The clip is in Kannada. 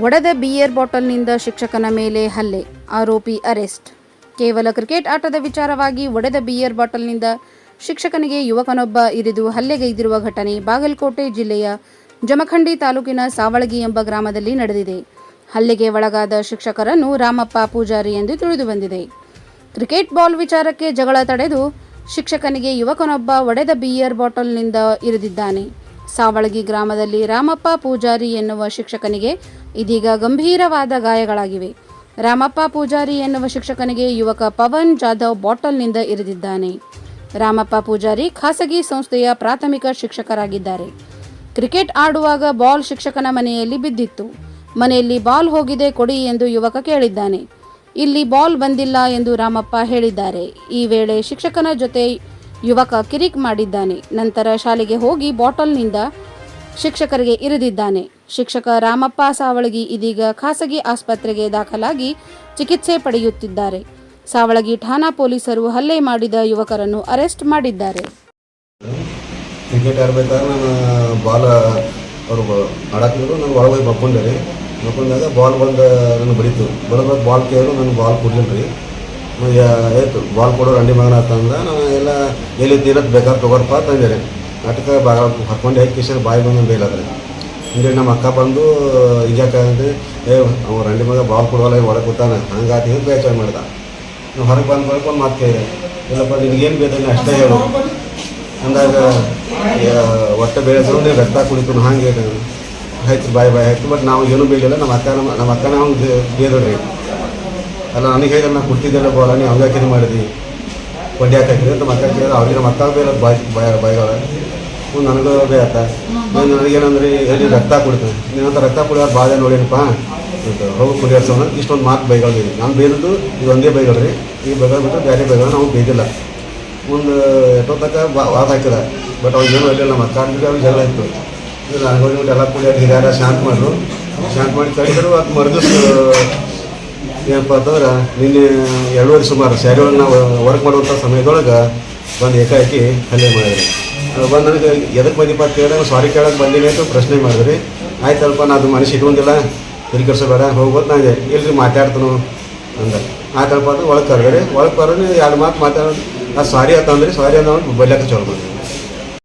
ಒಡೆದ ಬಿಯರ್ ಬಾಟಲ್ನಿಂದ ಶಿಕ್ಷಕನ ಮೇಲೆ ಹಲ್ಲೆ, ಆರೋಪಿ ಅರೆಸ್ಟ್. ಕೇವಲ ಕ್ರಿಕೆಟ್ ಆಟದ ವಿಚಾರವಾಗಿ ಒಡೆದ ಬಿಯರ್ ಬಾಟಲ್ನಿಂದ ಶಿಕ್ಷಕನಿಗೆ ಯುವಕನೊಬ್ಬ ಇರಿದು ಹಲ್ಲೆಗೈದಿರುವ ಘಟನೆ ಬಾಗಲಕೋಟೆ ಜಿಲ್ಲೆಯ ಜಮಖಂಡಿ ತಾಲೂಕಿನ ಸಾವಳಗಿ ಎಂಬ ಗ್ರಾಮದಲ್ಲಿ ನಡೆದಿದೆ. ಹಲ್ಲೆಗೆ ಒಳಗಾದ ಶಿಕ್ಷಕರನ್ನು ರಾಮಪ್ಪ ಪೂಜಾರಿ ಎಂದು ತಿಳಿದುಬಂದಿದೆ ಕ್ರಿಕೆಟ್ ಬಾಲ್ ವಿಚಾರಕ್ಕೆ ಜಗಳ ತಡೆದು ಶಿಕ್ಷಕನಿಗೆ ಯುವಕನೊಬ್ಬ ಒಡೆದ ಬಿಯರ್ ಬಾಟಲ್ನಿಂದ ಇರಿದಿದ್ದಾನೆ. ಸಾವಳಗಿ ಗ್ರಾಮದಲ್ಲಿ ರಾಮಪ್ಪ ಪೂಜಾರಿ ಎನ್ನುವ ಶಿಕ್ಷಕನಿಗೆ ಇದೀಗ ಗಂಭೀರವಾದ ಗಾಯಗಳಾಗಿವೆ. ರಾಮಪ್ಪ ಪೂಜಾರಿ ಎನ್ನುವ ಶಿಕ್ಷಕನಿಗೆ ಯುವಕ ಪವನ್ ಜಾಧವ್ ಬಾಟಲ್ನಿಂದ ಇರಿದಿದ್ದಾನೆ. ರಾಮಪ್ಪ ಪೂಜಾರಿ ಖಾಸಗಿ ಸಂಸ್ಥೆಯ ಪ್ರಾಥಮಿಕ ಶಿಕ್ಷಕರಾಗಿದ್ದಾರೆ. ಕ್ರಿಕೆಟ್ ಆಡುವಾಗ ಬಾಲ್ ಶಿಕ್ಷಕನ ಮನೆಯಲ್ಲಿ ಬಿದ್ದಿತ್ತು. ಮನೆಯಲ್ಲಿ ಬಾಲ್ ಹೋಗಿದೆ ಕೊಡಿ ಎಂದು ಯುವಕ ಕೇಳಿದ್ದಾನೆ. ಇಲ್ಲಿ ಬಾಲ್ ಬಂದಿಲ್ಲ ಎಂದು ರಾಮಪ್ಪ ಹೇಳಿದ್ದಾರೆ. ಈ ವೇಳೆ ಶಿಕ್ಷಕನ ಜೊತೆ ಯುವಕ ಕಿರಿಕ್ ಮಾಡಿದ್ದಾನೆ. ನಂತರ ಶಾಲೆಗೆ ಹೋಗಿ ಬಾಟಲ್ನಿಂದ ಶಿಕ್ಷಕರಿಗೆ ಇರಿದಿದ್ದಾನೆ. ಶಿಕ್ಷಕ ರಾಮಪ್ಪ ಸಾವಳಗಿ ಇದೀಗ ಖಾಸಗಿ ಆಸ್ಪತ್ರೆಗೆ ದಾಖಲಾಗಿ ಚಿಕಿತ್ಸೆ ಪಡೆಯುತ್ತಿದ್ದಾರೆ. ಸಾವಳಗಿ ಠಾಣಾ ಪೊಲೀಸರು ಹಲ್ಲೆ ಮಾಡಿದ ಯುವಕರನ್ನು ಅರೆಸ್ಟ್ ಮಾಡಿದ್ದಾರೆ. ಕ್ರಿಕೆಟ್ ಆಡ್ಬೇಕಾದ್ರೆ ನಾನು ಬಾಲ್ ಅವರು ಆಡಾಕಿದ್ರು ನಾನು ಒಳಗೆ ಹೋಗಿ ಮಕ್ಕೊಂಡೆ ಮಕ್ಕೊಂಡಾಗ ಬಾಲ್ ಬಂದು ನನಗೆ ಬರೀತು. ಬರೋದಾಗ ಬಾಲ್ ಕೇಳಿದ್ರು ನನಗೆ ಬಾಲ್ ಕೊಡ್ಲಿಲ್ಲ ರೀ. ಆಯ್ತು, ಬಾಲ್ ಕೊಡೋ ರಂಡಿ ಮಗನ ಅಂತಂದ ನಾನು ಎಲ್ಲ ಎಲ್ಲಿ ತೀರತ್ ಬೇಕಾದ್ರೆ ತೊಗೊರಪ್ಪ ತಂದಿರಿ ನಾಟಕ ಬಾ ಹಾಕೊಂಡು ಹಾಕಿ ಕಿಶನ್ ಬಾಯಿ ಬಂದು ಬೇಲಾದ್ರೆ ಹಿಂಗೆ ನಮ್ಮ ಅಕ್ಕ ಬಂದು ಈಜಾಕ ಅಂದರೆ ಏ, ಅವ ರಂಡಿ ಮಗ ಬಾಲ್ ಕೊಡೋಲ್ಲ ಒಳಗೆ ಕೂತಾನೆ, ಹಂಗಾತಿ ಹಿಂಗೆ ಬೇಚಾರ ಮಾಡ್ದ. ನಾವು ಹೊರಗೆ ಬಂದು ಬರ್ಕೊಂಡು ಮಾತು ಕೇಳಿದೆ. ಇಲ್ಲಪ್ಪ, ನಿನಗೇನು ಬೇಕಾದ್ರೆ ಅಷ್ಟೇ ಹೇಳು. ಅಂದಾಗ ಒಟ್ಟು ಬೆಳೆದ್ರು ನೀವು ರಕ್ತ ಕುಡಿತು ಹಾಗೆ ಆಯ್ತು, ಬಾಯ್ ಬಾಯ್, ಆಯ್ತು, ಬಟ್ ನಾವು ಏನೂ ಬೇಯಿಲ್ಲ ನಮ್ಮ ಅಕ್ಕ, ನಮ್ಮ ನಮ್ಮ ಅಕ್ಕನ ಅವ್ನು ಬೇದ್ರಿ ಅಲ್ಲ, ನನಗೆ ಹೇಗೆ ನಾನು ಕೊಟ್ಟಿದ್ದೆಲ್ಲ ಬಾಲ, ನೀವು ಹಂಗಾಕಿನ ಮಾಡಿದ್ವಿ ಬಡ್ಡಿ ಹಾಕಿದ್ರಿ ಅಂತ ಮತ್ತೆ ಹಾಕಿದ್ರೆ ಅವ್ರಿಗೆ ಬೇರೆ ಬಾಯ್ ಬಾಯ್, ಬಾಯ್ಗಳ. ನನಗೂ ಬೇ ಆತ. ನೀನು ನನಗೇನಂದ್ರೆ ಎಲ್ಲಿ ರಕ್ತ ಕುಡಿತಾನೆ. ನೀನಂತ ರಕ್ತ ಕುಡಿಯೋರು ಬಾಧೆ ನೋಡೇನಪ್ಪ? ಹೋಗಿ, ಕುಡಿಯೋರ್ಸೋಣ. ಇಷ್ಟೊಂದು ಮಾತು ಬೈಗಳಿದೆ ನಾನು ಬೈದದ್ದು ಇದು ಒಂದೇ ಬೈಗಳ್ರಿ ಈ ಬೈಗಳು ಬಿಟ್ಟು ಬೇರೆ ಬೈಗಳು ನಾವು ಬೈದಿಲ್ಲ. ಒಂದು ಎಷ್ಟೋ ತನಕ ವಾದ ಹಾಕಿದ. ಬಟ್ ಅವ್ರು ಏನು ಹೇಳಿಲ್ಲ ಅಕ್ಕ ಅಂತಿದ್ರೆ ಅವ್ರಿಗೆ ಜಗಳ ಇತ್ತು. ನನಗೆ ಎಲ್ಲ ಕುಡಿಯೋದು ಹಿರಿಯರ ಶಾಂತ ಮಾಡಿದ್ರು ಶಾಂತ ಮಾಡಿ ಕಳಿದ್ರು ಅದು ಮರುದಿವ್ಸ ಏನಪ್ಪ ಅಂತಂದ್ರೆ, ನಿನ್ನೆ ಎರಡೂವರೆ ಸುಮಾರು ಸ್ಯಾರಿ ಒಳಗೆ ನಾವು ವರ್ಕ್ ಮಾಡುವಂಥ ಸಮಯದೊಳಗೆ ಬಂದು ಏಕಾಏಕಿ ಹಲ್ಲೆ ಮಾಡಿದ್ರಿ. ಬಂದು ನನಗೆ ಎದಕ್ಕೆ ಬಂದಿಪ್ಪ ಅಂತ ಕೇಳಿದಾಗ ಸಾರಿ ಕೇಳೋಕೆ ಬಂದಿಲ್ಲ ಅಂತ ಪ್ರಶ್ನೆ ಮಾಡಿದ್ರಿ. ಆಯ್ತಲ್ಪ ನಾನು ಅದು ಮನಸ್ಸು ಇಟ್ಕೊಂಡಿಲ್ಲ. ತಿರುಗಿಸಬೇಡ, ಹೋಗ್ಬೋದು ನಾನು ಇಲ್ರಿ, ಮಾತಾಡ್ತನು ಅಂದ. ಆಯ್ತಲ್ಪ ಅಂದ್ರೆ ಒಳಗೆ ಕರೆದ್ರಿ. ಒಳಗೆ ಕರೆದ್ರೆ, ಎರಡು ಮಾತು ಮಾತಾಡೋದು ಸಾರಿ ಆಯ್ತಂದ್ರೆ ಸಾರಿ ಅನ್ನೋ ಬಲ್ಯಾಕ ಚಲೋ ಬಂದ್ರಿ